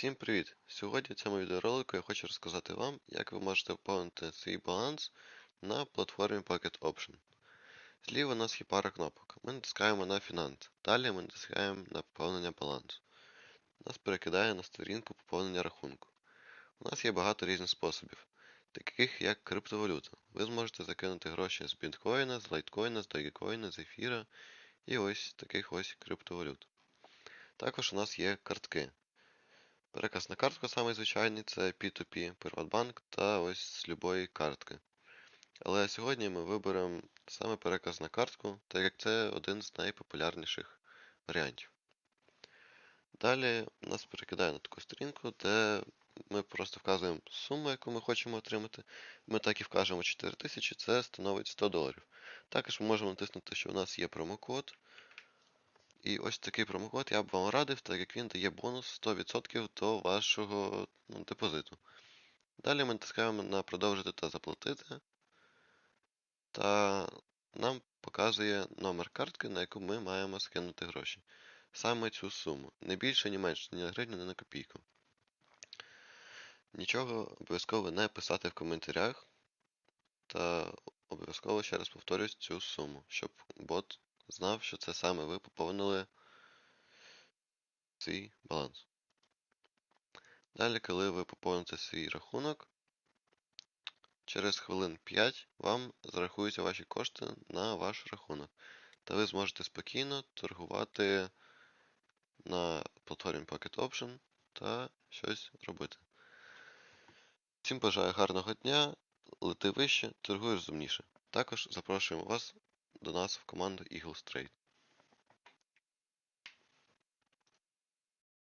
Всім привіт! Сьогодні в цьому відеоролику я хочу розказати вам, як ви можете поповнити свій баланс на платформі Pocket Option. Зліва у нас є пара кнопок. Ми натискаємо на фінанс. Далі ми натискаємо на поповнення балансу. Нас перекидає на сторінку поповнення рахунку. У нас є багато різних способів, таких як криптовалюта. Ви зможете закинути гроші з біткоїна, з лайткоїна, з догікоїна, з ефіра і ось таких ось криптовалют. Також у нас є картки. Переказ на картку самий звичайний це P2P, Приватбанк та ось з любої картки. Але сьогодні ми виберемо саме переказ на картку, так як це один з найпопулярніших варіантів. Далі нас перекидає на таку сторінку, де ми просто вказуємо суму, яку ми хочемо отримати. Ми так і вкажемо 4000, це становить 100 доларів. Також ми можемо натиснути, що у нас є промокод. І ось такий промокод я б вам радив, так як він дає бонус 100% до вашого ну, депозиту. Далі ми натискаємо на продовжити та заплатити. Та нам показує номер картки, на яку ми маємо скинути гроші. Саме цю суму. Не більше, ні менше, ні на гривню, ні на копійку. Нічого обов'язково не писати в коментарях. Та обов'язково ще раз повторюсь цю суму, щоб бот знав, що це саме ви поповнили свій баланс. Далі, коли ви поповните свій рахунок, через хвилин 5 вам зарахуються ваші кошти на ваш рахунок. Та ви зможете спокійно торгувати на платформі Pocket Option та щось робити. Всім бажаю гарного дня, лети вище, торгуй розумніше. Також запрошуємо вас до нас в команду Eagle Trade.